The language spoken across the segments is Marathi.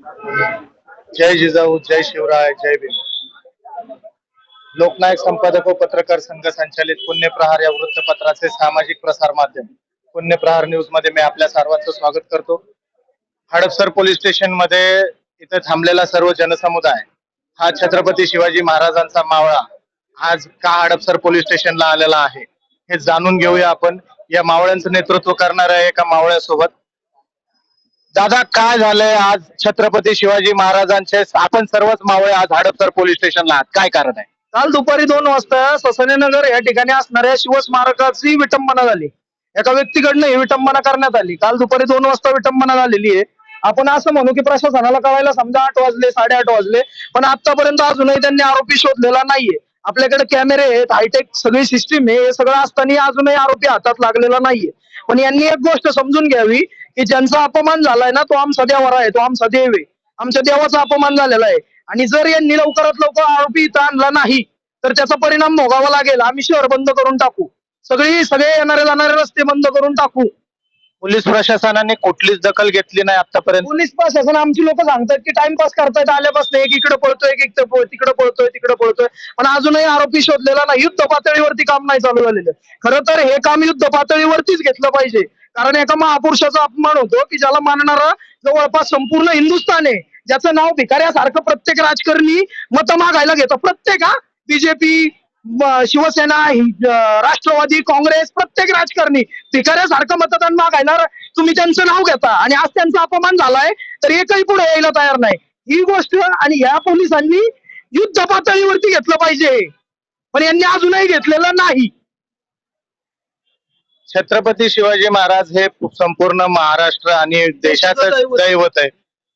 जय जिजाऊ जय शिवराय जय भीम. लोकनायक संपादक व पत्रकार संघ संचालित पुण्यप्रहार या वृत्तपत्राचे सामाजिक प्रसार माध्यम. पुण्यप्रहार न्यूजमध्ये मी आपल्या सर्वांचं स्वागत करतो. हडपसर पोलीस स्टेशनमध्ये इथे थांबलेला सर्व जनसमुदाय हा छत्रपती शिवाजी महाराजांचा मावळा आज का हडपसर पोलीस स्टेशनला आलेला आहे हे जाणून घेऊया आपण. या मावळ्यांचं नेतृत्व करणाऱ्या एका मावळ्यासोबत दादा काय झालंय आज? छत्रपती शिवाजी महाराजांचे आपण सर्वच मावळे आज हडपसर पोलीस स्टेशनला आहात. काय कारण आहे? काल दुपारी दोन वाजता ससनेनगर या ठिकाणी असणाऱ्या शिवस्मारकाची विटंबना झाली. एका व्यक्तीकडनं ही विटंबना करण्यात आली. काल दुपारी दोन वाजता विटंबना झालेली आहे. आपण असं म्हणू की प्रशासनाला कळायला समजा आठ वाजले साडेआठ वाजले पण आतापर्यंत अजूनही त्यांनी आरोपी शोधलेला नाहीये. आपल्याकडे कॅमेरे आहेत हायटेक सगळी सिस्टीम आहे हे सगळं असताना अजूनही आरोपी हातात लागलेला नाहीये. पण यांनी एक गोष्ट समजून घ्यावी की ज्यांचा अपमान झालाय ना तो आमचा देवारा आहे तो आमचा देव आहे. आमच्या देवाचा अपमान झालेला आहे. आणि जर यांनी लवकरात लवकर आरोपी इथं आणला नाही तर त्याचा परिणाम भोगावा लागेल. आम्ही शहर बंद करून टाकू. सगळी सगळे येणारे जाणारे रस्ते बंद करून टाकू. पोलीस प्रशासनाने कुठलीच दखल घेतली नाही आतापर्यंत. पोलीस प्रशासन आमची लोक सांगतात की टाइमपास करतायत आल्यापासून एक इकडे पळतोय एक इकडे पळ- तिकडे पळतोय तिकडे पळतोय. पण अजूनही आरोपी शोधलेला नाही. युद्ध पातळीवरती काम नाही चालू झालेलं. खरं तर हे काम युद्ध पातळीवरतीच घेतलं पाहिजे. कारण एका महापुरुषाचा अपमान होतो की ज्याला मानणारा जवळपास संपूर्ण हिंदुस्थान आहे. ज्याचं नाव भिकाऱ्यासारखं प्रत्येक राजकारणी मतं मागायला घेतो. प्रत्येक हा बीजेपी शिवसेना हि- राष्ट्रवादी काँग्रेस प्रत्येक राजकारणी भिकाऱ्यासारखं मतदान मागायला तुम्ही त्यांचं नाव घेता. आणि आज त्यांचा अपमान झालाय तर एकही पुढे यायला तयार नाही. ही गोष्ट आणि या पोलिसांनी युद्ध पातळीवरती घेतलं पाहिजे. पण यांनी अजूनही घेतलेलं नाही. छत्रपती शिवाजी महाराज हे संपूर्ण महाराष्ट्र आणि देशाचं. दैवत आहे.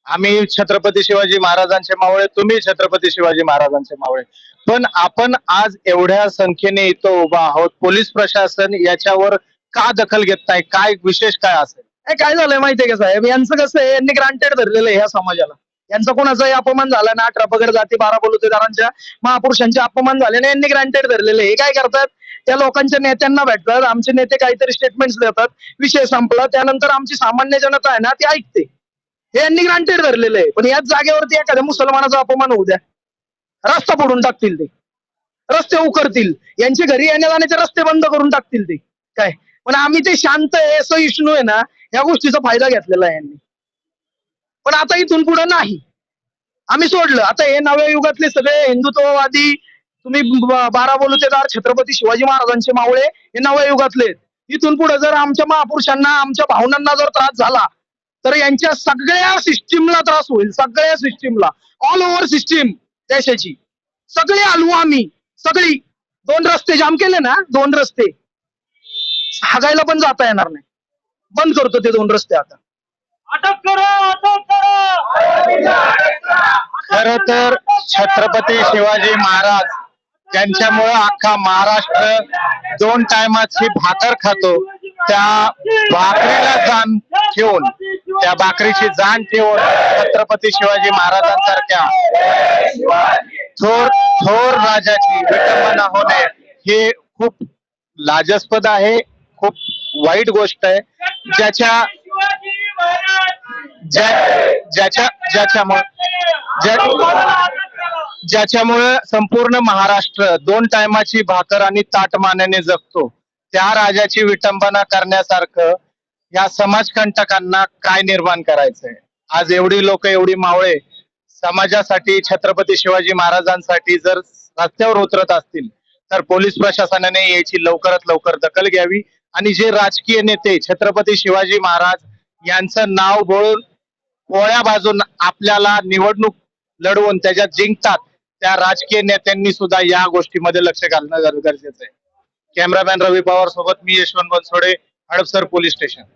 आम्ही छत्रपती शिवाजी महाराजांचे मावळे तुम्ही छत्रपती शिवाजी महाराजांचे मावळे. पण आपण आज एवढ्या संख्येने इथं उभा आहोत. पोलीस प्रशासन याच्यावर का दखल घेत नाही? काय विशेष काय असेल? काय झालंय माहितीये का साहेब? यांचं कसं आहे यांनी ग्रांटेड धरलेलं आहे ह्या समाजाला. यांचा कोणाचाही अपमान झाला ना अठरा पगड जाती बारा बलुतेदारांच्या महापुरुषांचे अपमान झाले ना यांनी ग्रांटेड धरलेले आहे. हे काय करतात? त्या लोकांच्या नेत्यांना भेटतात. आमचे नेते काहीतरी स्टेटमेंट्स देतात. विषय संपला. त्यानंतर आमची सामान्य जनता आहे ना ती ऐकते. हे यांनी ग्रांटेड धरलेलं आहे. पण याच जागेवरती एखाद्या मुसलमानाचा अपमान होऊ द्या. रस्ता फोडून टाकतील ते. रस्ते उकरतील यांचे घरी येण्या जाण्याचे रस्ते बंद करून टाकतील ते. काय? पण आम्ही ते शांत आहे सहिष्णू आहे ना या गोष्टीचा फायदा घेतलेला आहे यांनी. पण आता इथून पुढे नाही. आम्ही सोडलं. आता हे नव्या युगातले सगळे हिंदुत्ववादी तुम्ही बारा बारा बोलतेदार छत्रपती शिवाजी महाराजांचे मावळे हे नव्या युगातले इथून पुढे जर आमच्या महापुरुषांना आमच्या भावनांना जर त्रास झाला तर यांच्या सगळ्या सिस्टीमला त्रास होईल सगळ्या सिस्टीमला. ऑल ओव्हर सिस्टीम देशाची. सगळे हलवू आम्ही सगळी. दोन रस्ते जाम केले ना दोन रस्ते. हागायला पण जाता येणार नाही. बंद करतो ते दोन रस्ते आता. अटक करो अटक खर तर छत्रपती शिवाजी महाराज त्यांच्यामुळे अख्खा महाराष्ट्र दोन टायमाची भाकर खातो. त्या भाकरीला जाण ठेवून त्या भाकरीची जाण ठेवून छत्रपती शिवाजी महाराजांसारख्या थोर थोर राजाची विटंबना होणे हे खूप लाजस्पद आहे खूप वाईट गोष्ट आहे. ज्याच्या ज्या- ज्याच्या ज्याच्यामुळे ज्याच्यामुळं ज्याच्यामुळे संपूर्ण महाराष्ट्र दोन टायमाची भाकर आणि ताटमान्याने जगतो. त्या राजाची विटंबना करण्यासारखं या समाजकंटकांना काय निर्माण करायचंय? आज एवढी लोक एवढी मावळे समाजासाठी छत्रपती शिवाजी महाराजांसाठी जर रस्त्यावर उतरत असतील तर पोलीस प्रशासनाने याची लवकरात लवकर दखल घ्यावी. आणि जे राजकीय नेते छत्रपती शिवाजी महाराज यांचं नाव बोलून पोळ्या बाजून आपल्याला निवडणूक लढवून त्याच्यात जिंकतात त्या राजकीय नेत्यांनी सुद्धा या गोष्टीमध्ये लक्ष घालणं गरजेचं आहे. कॅमेरामॅन रवी पवार सोबत मी यशवंत बनसोडे हडपसर पोलीस स्टेशन.